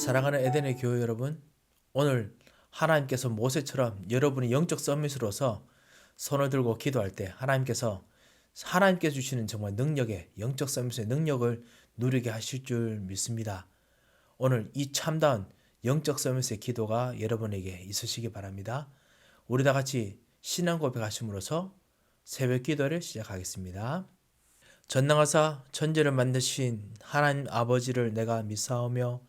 사랑하는 에덴의 교회 여러분, 오늘 하나님께서 모세처럼 여러분이 영적 서밋으로서 손을 들고 기도할 때 하나님께서 하나님께 주시는 정말 능력의 영적 서밋의 능력을 누리게 하실 줄 믿습니다. 오늘 이 참다운 영적 서밋의 기도가 여러분에게 있으시기 바랍니다. 우리 다 같이 신앙 고백하심으로써 새벽 기도를 시작하겠습니다. 전능하사 천지를 만드신 하나님 아버지를 내가 믿사오며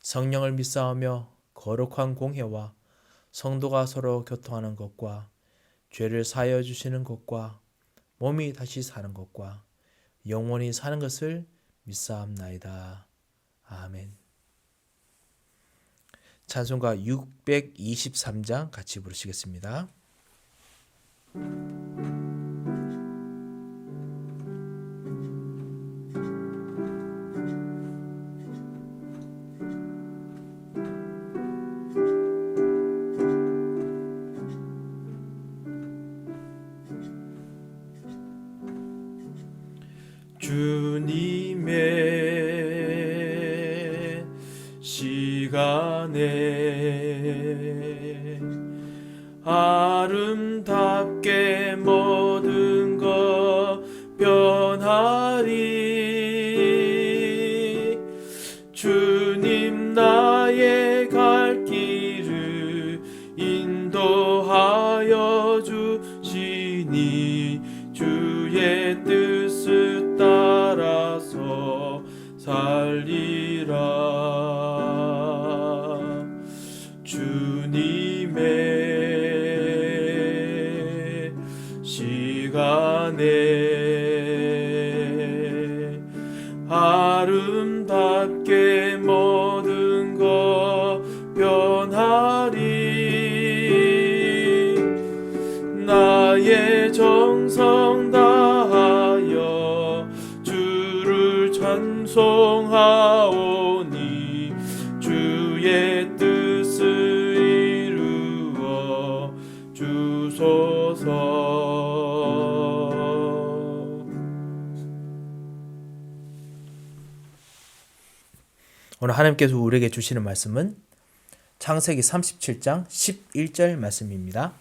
성령을 믿사오며 거룩한 공회와 성도가 서로 교통하는 것과 죄를 사하여 주시는 것과 몸이 다시 사는 것과 영원히 사는 것을 믿사옵나이다. 아멘. 찬송가 623장 같이 부르시겠습니다. 나의 정성 다하여 주를 찬송하오니 주의 뜻을 이루어 주소서 오늘 하나님께서 우리에게 주시는 말씀은 창세기 37장 11절 말씀입니다.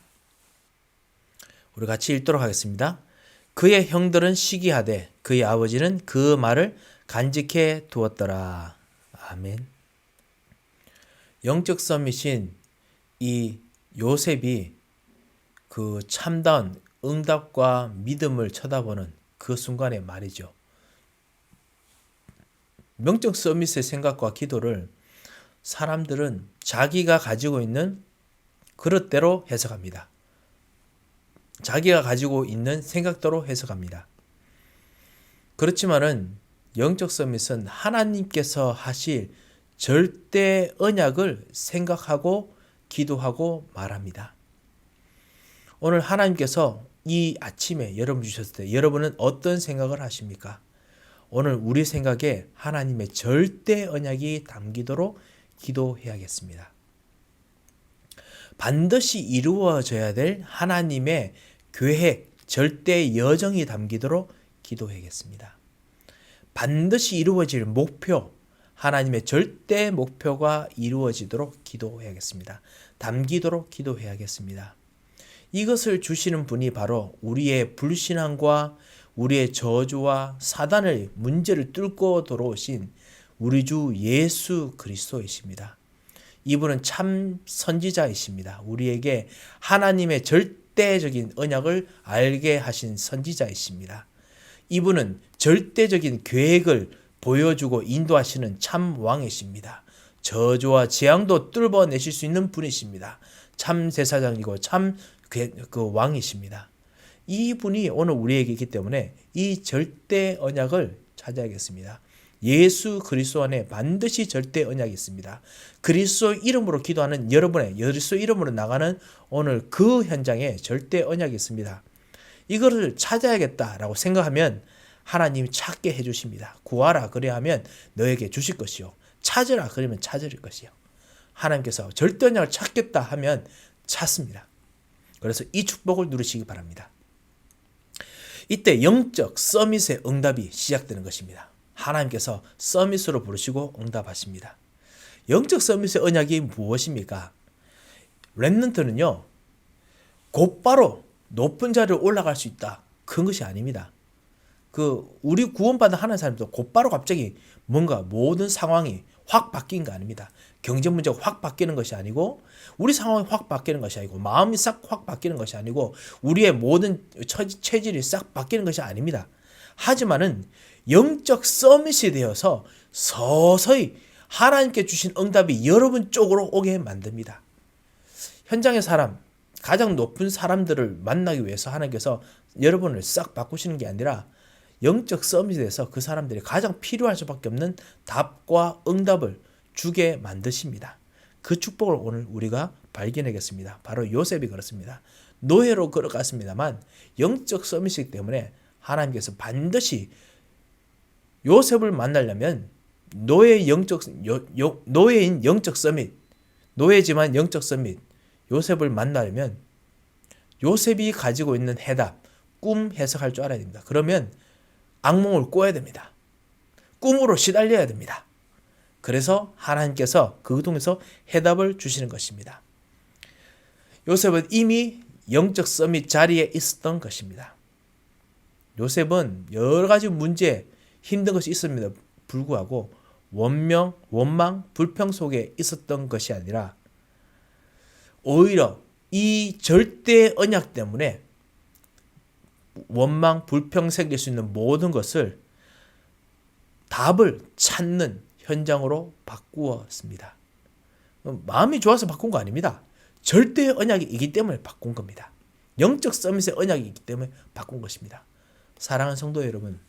우리 같이 읽도록 하겠습니다. 그의 형들은 시기하되 그의 아버지는 그 말을 간직해 두었더라. 아멘. 영적 서밋인 이 요셉이 그 참다운 응답과 믿음을 쳐다보는 그 순간의 말이죠. 명적 서밋의 생각과 기도를 사람들은 자기가 가지고 있는 그릇대로 해석합니다. 자기가 가지고 있는 생각대로 해석합니다. 그렇지만은 영적 서밋은 하나님께서 하실 절대 언약을 생각하고 기도하고 말합니다. 오늘 하나님께서 이 아침에 여러분 주셨을 때 여러분은 어떤 생각을 하십니까? 오늘 우리 생각에 하나님의 절대 언약이 담기도록 기도해야겠습니다. 반드시 이루어져야 될 하나님의 계획, 절대 여정이 담기도록 기도해야겠습니다. 반드시 이루어질 목표, 하나님의 절대 목표가 이루어지도록 기도해야겠습니다. 담기도록 기도해야겠습니다. 이것을 주시는 분이 바로 우리의 불신앙과 우리의 저주와 사단의 문제를 뚫고 들어오신 우리 주 예수 그리스도이십니다. 이분은 참 선지자이십니다. 우리에게 하나님의 절대적인 언약을 알게 하신 선지자이십니다. 이분은 절대적인 계획을 보여주고 인도하시는 참 왕이십니다. 저주와 재앙도 뚫어내실 수 있는 분이십니다. 참 제사장이고 참 그 왕이십니다. 이 분이 오늘 우리에게 있기 때문에 이 절대 언약을 찾아야겠습니다. 예수 그리스도 안에 반드시 절대 언약이 있습니다. 그리스도 이름으로 기도하는 여러분의 그리스도 이름으로 나가는 오늘 그 현장에 절대 언약이 있습니다. 이거를 찾아야겠다라고 생각하면 하나님이 찾게 해 주십니다. 구하라 그래야 하면 너에게 주실 것이요. 찾으라 그러면 찾을 것이요. 하나님께서 절대 언약을 찾겠다 하면 찾습니다. 그래서 이 축복을 누리시기 바랍니다. 이때 영적 서밋의 응답이 시작되는 것입니다. 하나님께서 서밋으로 부르시고 응답하십니다. 영적 서밋의 언약이 무엇입니까? 랩런트는요, 곧바로 높은 자리를 올라갈 수 있다. 그런 것이 아닙니다. 그 우리 구원받은 하는 사람도 곧바로 갑자기 뭔가 모든 상황이 확 바뀐 거 아닙니다. 경제 문제가 확 바뀌는 것이 아니고 우리 상황이 확 바뀌는 것이 아니고 마음이 싹 확 바뀌는 것이 아니고 우리의 모든 체질이 싹 바뀌는 것이 아닙니다. 하지만은 영적 서밋이 되어서 서서히 하나님께 주신 응답이 여러분 쪽으로 오게 만듭니다. 현장의 사람, 가장 높은 사람들을 만나기 위해서 하나님께서 여러분을 싹 바꾸시는 게 아니라 영적 서밋에서 그 사람들이 가장 필요할 수밖에 없는 답과 응답을 주게 만드십니다. 그 축복을 오늘 우리가 발견하겠습니다. 바로 요셉이 그렇습니다. 노예로 걸어갔습니다만 영적 서밋이기 때문에 하나님께서 반드시 요셉을 만나려면 노예 영적 요, 요, 노예인 영적 서밋 노예지만 영적 서밋 요셉을 만나려면 요셉이 가지고 있는 해답 꿈 해석할 줄 알아야 됩니다. 그러면 악몽을 꿔야 됩니다. 꿈으로 시달려야 됩니다. 그래서 하나님께서 그 통해서 해답을 주시는 것입니다. 요셉은 이미 영적 서밋 자리에 있었던 것입니다. 요셉은 여러 가지 문제, 힘든 것이 있습니다. 불구하고 원명, 원망, 불평 속에 있었던 것이 아니라 오히려 이 절대 언약 때문에 원망, 불평 생길 수 있는 모든 것을 답을 찾는 현장으로 바꾸었습니다. 마음이 좋아서 바꾼 거 아닙니다. 절대 언약이기 때문에 바꾼 겁니다. 영적 서밋의 언약이기 때문에 바꾼 것입니다. 사랑하는 성도 여러분,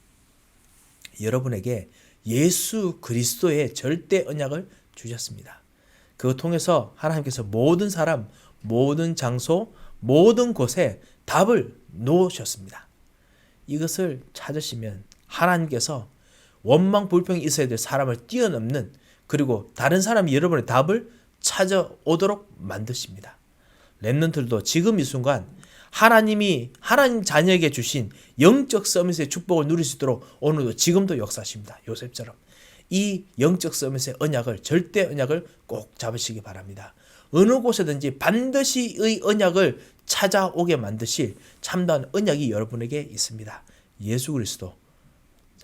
여러분에게 예수 그리스도의 절대 언약을 주셨습니다. 그걸 통해서 하나님께서 모든 사람, 모든 장소, 모든 곳에 답을 놓으셨습니다. 이것을 찾으시면 하나님께서 원망 불평이 있어야 될 사람을 뛰어넘는 그리고 다른 사람이 여러분의 답을 찾아오도록 만드십니다. 랩런들도 지금 이 순간 하나님이 하나님 자녀에게 주신 영적 서밋의 축복을 누릴 수 있도록 오늘도 지금도 역사하십니다. 요셉처럼 이 영적 서밋의 언약을 절대 언약을 꼭 잡으시기 바랍니다. 어느 곳에든지 반드시 의 언약을 찾아오게 만드실 참다운 언약이 여러분에게 있습니다. 예수 그리스도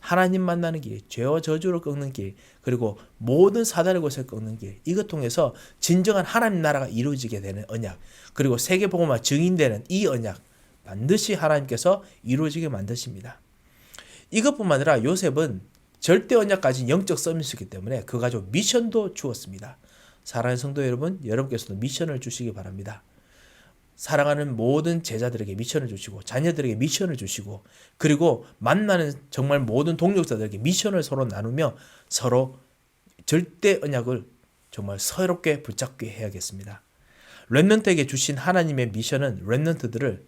하나님 만나는 길, 죄와 저주를 꺾는 길, 그리고 모든 사단의 것을 꺾는 길. 이것 통해서 진정한 하나님 나라가 이루어지게 되는 언약, 그리고 세계 복음화 증인되는 이 언약 반드시 하나님께서 이루어지게 만드십니다. 이것뿐만 아니라 요셉은 절대 언약까지 영적 서밋이기 때문에 그 가지고 미션도 주었습니다. 사랑하는 성도 여러분, 여러분께서도 미션을 주시기 바랍니다. 사랑하는 모든 제자들에게 미션을 주시고 자녀들에게 미션을 주시고 그리고 만나는 정말 모든 동력자들에게 미션을 서로 나누며 서로 절대 언약을 정말 서럽게 붙잡게 해야겠습니다. 랩런트에게 주신 하나님의 미션은 랩런트들을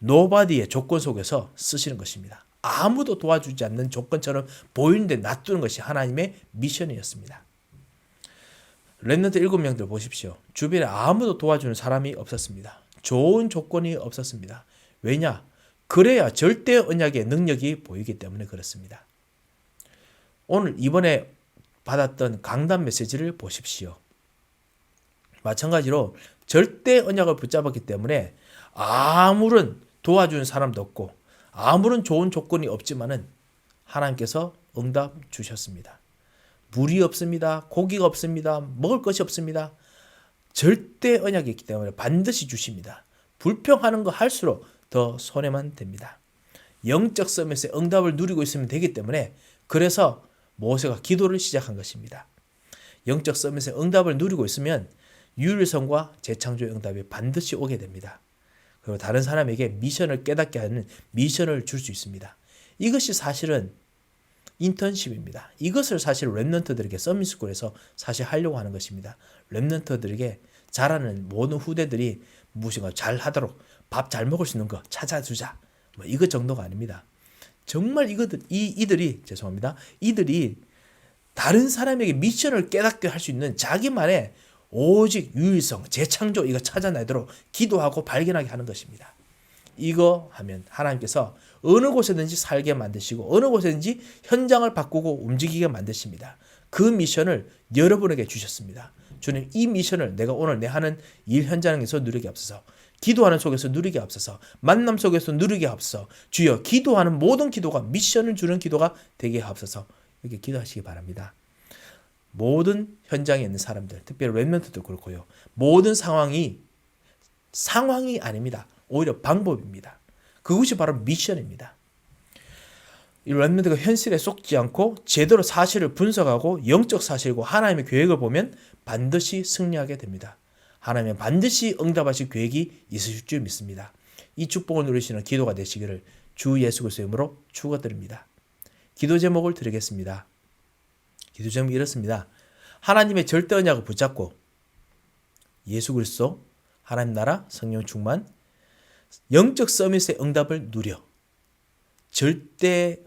노바디의 조건 속에서 쓰시는 것입니다. 아무도 도와주지 않는 조건처럼 보이는데 놔두는 것이 하나님의 미션이었습니다. 랩런트 일곱 명들 보십시오. 주변에 아무도 도와주는 사람이 없었습니다. 좋은 조건이 없었습니다. 왜냐? 그래야 절대 언약의 능력이 보이기 때문에 그렇습니다. 오늘 이번에 받았던 강단 메시지를 보십시오. 마찬가지로 절대 언약을 붙잡았기 때문에 아무런 도와주는 사람도 없고 아무런 좋은 조건이 없지만은 하나님께서 응답 주셨습니다. 물이 없습니다. 고기가 없습니다. 먹을 것이 없습니다. 절대 언약이 있기 때문에 반드시 주십니다. 불평하는 거 할수록 더 손해만 됩니다. 영적 서밋의 응답을 누리고 있으면 되기 때문에 그래서 모세가 기도를 시작한 것입니다. 영적 서밋의 응답을 누리고 있으면 유일성과 재창조의 응답이 반드시 오게 됩니다. 그리고 다른 사람에게 미션을 깨닫게 하는 미션을 줄 수 있습니다. 이것이 사실은 인턴십입니다. 이것을 사실 랩런트들에게 서밋스쿨에서 사실 하려고 하는 것입니다. 랩런트들에게 잘하는 모든 후대들이 무엇인가 잘 하도록 밥 잘 먹을 수 있는 거 찾아주자. 뭐 이것 정도가 아닙니다. 정말 이것들 이 이들이 죄송합니다. 이들이 다른 사람에게 미션을 깨닫게 할 수 있는 자기만의 오직 유일성, 재창조 이거 찾아내도록 기도하고 발견하게 하는 것입니다. 이거 하면 하나님께서 어느 곳에든지 살게 만드시고 어느 곳에든지 현장을 바꾸고 움직이게 만드십니다. 그 미션을 여러분에게 주셨습니다. 주님 이 미션을 내가 오늘 내 하는 일 현장에서 누리게 앞서서 기도하는 속에서 누리게 앞서서 만남 속에서 누리게 앞서 주여 기도하는 모든 기도가 미션을 주는 기도가 되게 앞서서 이렇게 기도하시기 바랍니다. 모든 현장에 있는 사람들, 특별히 랩런트도 그렇고요. 모든 상황이 상황이 아닙니다. 오히려 방법입니다. 그것이 바로 미션입니다. 이 랩런트가 현실에 속지 않고 제대로 사실을 분석하고 영적 사실과 하나님의 계획을 보면 반드시 승리하게 됩니다. 하나님은 반드시 응답하실 계획이 있으실 줄 믿습니다. 이 축복을 누리시는 기도가 되시기를 주 예수 그리스도의 이름으로 축원드립니다. 기도 제목을 드리겠습니다. 기도 제목이 이렇습니다. 하나님의 절대 언약을 붙잡고 예수 그리스도 하나님 나라 성령 충만 영적 서밋의 응답을 누려 절대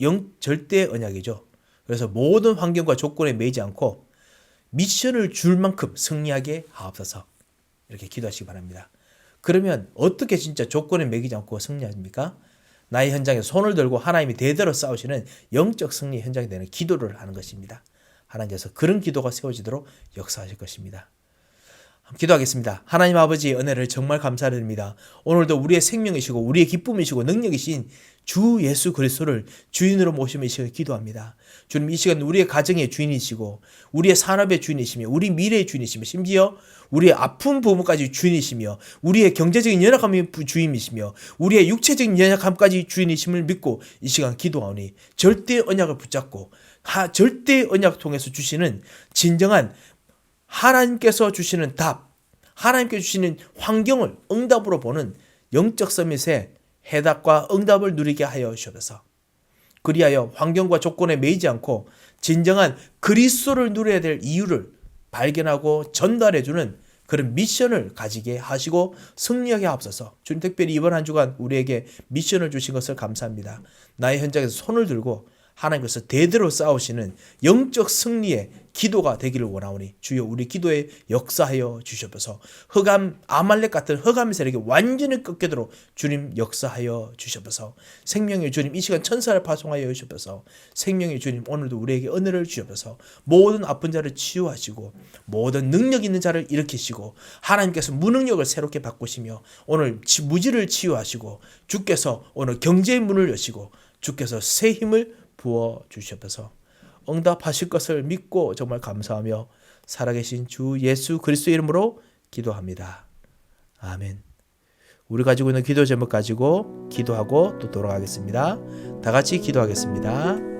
영 절대 언약이죠. 그래서 모든 환경과 조건에 매이지 않고 미션을 줄 만큼 승리하게 하옵소서. 이렇게 기도하시기 바랍니다. 그러면 어떻게 진짜 조건에 매이지 않고 승리합니까? 나의 현장에 손을 들고 하나님이 대대로 싸우시는 영적 승리 현장이 되는 기도를 하는 것입니다. 하나님께서 그런 기도가 세워지도록 역사하실 것입니다. 기도하겠습니다. 하나님 아버지의 은혜를 정말 감사드립니다. 오늘도 우리의 생명이시고 우리의 기쁨이시고 능력이신 주 예수 그리스도를 주인으로 모시며 이 시간 기도합니다. 주님 이 시간 우리의 가정의 주인이시고 우리의 산업의 주인이시며 우리 미래의 주인이시며 심지어 우리의 아픈 부모까지 주인이시며 우리의 경제적인 연약함의 주인이시며 우리의 육체적인 연약함까지 주인이심을 믿고 이 시간 기도하오니 절대 언약을 붙잡고 하, 절대 언약 통해서 주시는 진정한 하나님께서 주시는 답, 하나님께 주시는 환경을 응답으로 보는 영적 서밋의 해답과 응답을 누리게 하여 주셔서 그리하여 환경과 조건에 매이지 않고 진정한 그리스도를 누려야 될 이유를 발견하고 전달해 주는 그런 미션을 가지게 하시고 승리하게 하옵소서. 주님 특별히 이번 한 주간 우리에게 미션을 주신 것을 감사합니다. 나의 현장에서 손을 들고 하나님께서 대대로 싸우시는 영적 승리의 기도가 되기를 원하오니 주여 우리 기도에 역사하여 주시옵소서. 흑암 아말렉 같은 흑암 세력이 완전히 꺾이도록 주님 역사하여 주시옵소서. 생명의 주님 이 시간 천사를 파송하여 주시옵소서. 생명의 주님 오늘도 우리에게 은혜를 주시옵소서. 모든 아픈 자를 치유하시고 모든 능력 있는 자를 일으키시고 하나님께서 무능력을 새롭게 바꾸시며 오늘 무지를 치유하시고 주께서 오늘 경제의 문을 여시고 주께서 새 힘을 부어 주시옵소서. 응답하실 것을 믿고 정말 감사하며 살아계신 주 예수 그리스도 이름으로 기도합니다. 아멘. 우리 가지고 있는 기도 제목 가지고 기도하고 또 돌아가겠습니다. 다 같이 기도하겠습니다.